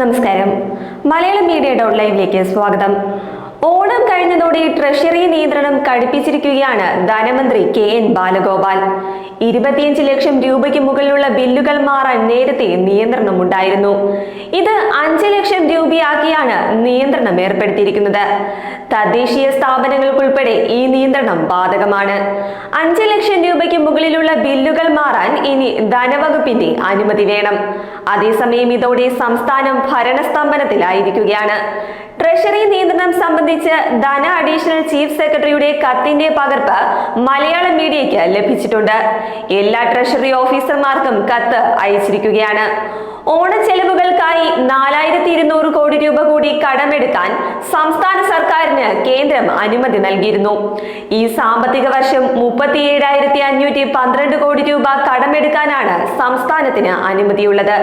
നമസ്കാരം. Malayalam media dot ലൈവിലേക്ക് സ്വാഗതം. ഓണം കഴിഞ്ഞതോടെ ട്രഷറി നിയന്ത്രണം കടുപ്പിച്ചിരിക്കുകയാണ് ധനമന്ത്രി കെ എൻ ബാലഗോപാൽ. ഇരുപത്തിയഞ്ച് ലക്ഷം രൂപയ്ക്ക് മുകളിലുള്ള ബില്ലുകൾ മാറാൻ നേരത്തെ നിയന്ത്രണമുണ്ടായിരുന്നു. ഇത് അഞ്ച് ലക്ഷം രൂപയാക്കിയാണ് നിയന്ത്രണം ഏർപ്പെടുത്തിയിരിക്കുന്നത്. തദ്ദേശീയ സ്ഥാപനങ്ങൾക്കുൾപ്പെടെ ഈ നിയന്ത്രണം ബാധകമാണ്. അഞ്ച് ലക്ഷം രൂപയ്ക്ക് മുകളിലുള്ള ബില്ലുകൾ മാറാൻ ഇനി ധനവകുപ്പിന്റെ അനുമതി വേണം. അതേസമയം ഇതോടെ സംസ്ഥാനം ഭരണസ്തംഭനത്തിലായിരിക്കുകയാണ്. ട്രഷറി നിയന്ത്രണം സംബന്ധിച്ച് ധന അഡീഷണൽ ചീഫ് സെക്രട്ടറിയുടെ കത്തിന്റെ പകർപ്പ് മലയാള മീഡിയയ്ക്ക് ലഭിച്ചിട്ടുണ്ട്. എല്ലാ ട്രഷറി ഓഫീസർമാർക്കും കത്ത് അയച്ചിരിക്കുകയാണ്. ഓണച്ചെലവുകൾക്കായി നാലായിരത്തി ഇരുന്നൂറ് കോടി രൂപ കൂടി കടമെടുക്കാൻ സംസ്ഥാന സർക്കാരിന് കേന്ദ്രം അനുമതി നൽകിയിരുന്നു. ഈ സാമ്പത്തിക വർഷം മുപ്പത്തി ഏഴായിരത്തി അഞ്ഞൂറ്റി പന്ത്രണ്ട് കോടി രൂപ കടമെടുക്കാനാണ് സംസ്ഥാനത്തിന് അനുമതിയുള്ളത്.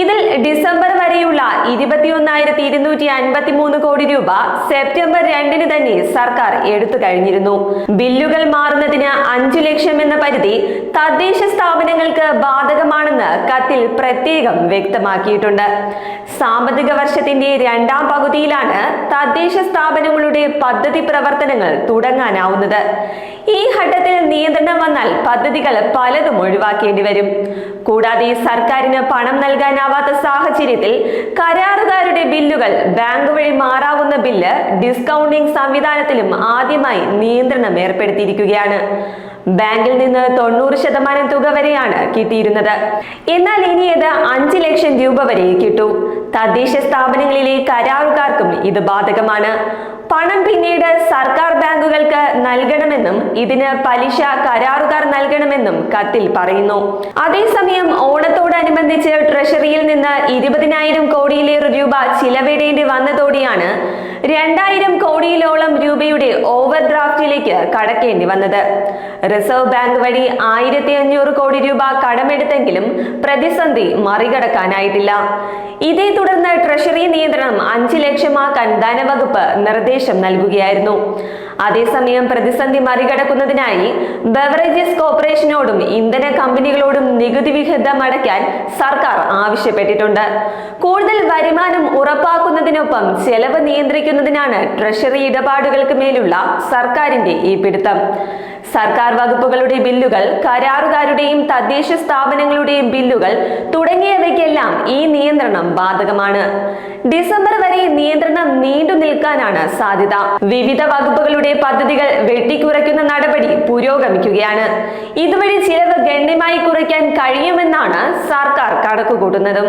ഇതിൽ ഡിസംബർ വരെയുള്ള ഇരുപത്തിയൊന്നായിരത്തി ഇരുന്നൂറ്റി അൻപത്തി മൂന്ന് കോടി രൂപ സെപ്റ്റംബർ രണ്ടിന് തന്നെ സർക്കാർ എടുത്തു കഴിഞ്ഞിരുന്നു. ബില്ലുകൾ മാറുന്നതിന് അഞ്ചു ലക്ഷം എന്ന പരിധി തദ്ദേശ സ്ഥാപനങ്ങൾക്ക് ബാധകമാണെന്ന് കത്തിൽ പ്രത്യേകം വ്യക്തമാക്കിയിട്ടുണ്ട്. സാമ്പത്തിക വർഷത്തിന്റെ രണ്ടാം പകുതിയിലാണ് തദ്ദേശ സ്ഥാപനങ്ങളുടെ പദ്ധതി പ്രവർത്തനങ്ങൾ തുടങ്ങാനാവുന്നത്. ഈ ഘട്ടത്തിൽ നിയന്ത്രണം വന്നാൽ പദ്ധതികൾ പലതും ഒഴിവാക്കേണ്ടി വരും. കൂടാതെ സർക്കാരിന് പണം നൽകാനാവാത്ത സാഹചര്യത്തിൽ കരാറുകാരുടെ ബില്ലുകൾ ബാങ്ക് വഴി മാറാവുന്ന ബില്ല് ഡിസ്കൗണ്ടിംഗ് സംവിധാനത്തിലും ആദ്യമായി നിയന്ത്രണം ഏർപ്പെടുത്തിയിരിക്കുകയാണ്. ബാങ്കിൽ നിന്ന് തൊണ്ണൂറ് ശതമാനം തുക വരെയാണ് കിട്ടിയിരുന്നത്. എന്നാൽ ഇനി ഇത് അഞ്ച് ലക്ഷം രൂപ വരെ കിട്ടൂ. തദ്ദേശ സ്ഥാപനങ്ങളിലെ കരാറുകാർക്കും ഇത് ബാധകമാണ്. പണം പിന്നീട് സർക്കാർ ബാങ്കുകൾക്ക് നൽകണമെന്നും ഇതിന് പലിശ കരാറുകാർ നൽകണമെന്നും കത്തിൽ പറയുന്നു. അതേസമയം ഓണത്തോടനുബന്ധിച്ച് ട്രഷറിയിൽ നിന്ന് ഇരുപതിനായിരം കോടിയിലേറെ രൂപ ചിലവിടേണ്ടി വന്നതോടെയാണ് രണ്ടായിരം കോടിയിലോളം രൂപയുടെ ഓവർ ഡ്രാഫ്റ്റിലേക്ക് കടക്കേണ്ടി വന്നത്. റിസർവ് ബാങ്ക് വഴി ആയിരത്തി അഞ്ഞൂറ് കോടി രൂപ കടമെടുത്തെങ്കിലും പ്രതിസന്ധി മറികടക്കാനായിട്ടില്ല. ഇതേ തുടർന്ന് ട്രഷറി നിയന്ത്രണം അഞ്ച് ലക്ഷമാക്കാൻ ധനവകുപ്പ് നിർദ്ദേശം നൽകുകയായിരുന്നു. അതേസമയം പ്രതിസന്ധി മറികടക്കുന്നതിനായി ബവറേജസ് കോർപ്പറേഷനോടും ഇന്ധന കമ്പനികളോടും നികുതി വിഹിതം അടയ്ക്കാൻ സർക്കാർ ആവശ്യപ്പെട്ടിട്ടുണ്ട്. കൂടുതൽ വരുമാനം ഉറപ്പാക്കുന്നതിനൊപ്പം ചെലവ് നിയന്ത്രിക്കുന്നതിനാണ് ട്രഷറി ഇടപാടുകൾക്ക് മേലുള്ള സർക്കാരിന്റെ ഈ പിടുത്തം. സർക്കാർ വകുപ്പുകളുടെ ബില്ലുകൾ കരാറുകാരുടെയും തദ്ദേശ സ്ഥാപനങ്ങളുടെയും ബില്ലുകൾ തുടങ്ങിയവയ്ക്കെല്ലാം ഈ നിയന്ത്രണം ബാധകമാണ്. ഡിസംബർ വരെ നിയന്ത്രണം നീണ്ടു നിൽക്കാനാണ് സാധ്യത. വിവിധ വകുപ്പുകളുടെ പദ്ധതികൾ വെട്ടിക്കുറയ്ക്കുന്ന നടപടി പുരോഗമിക്കുകയാണ്. ഇതുവഴി ചിലവ് ഗണ്യമായി കുറയ്ക്കാൻ കഴിയുമെന്നാണ് സർക്കാർ കണക്കുകൂട്ടുന്നതും.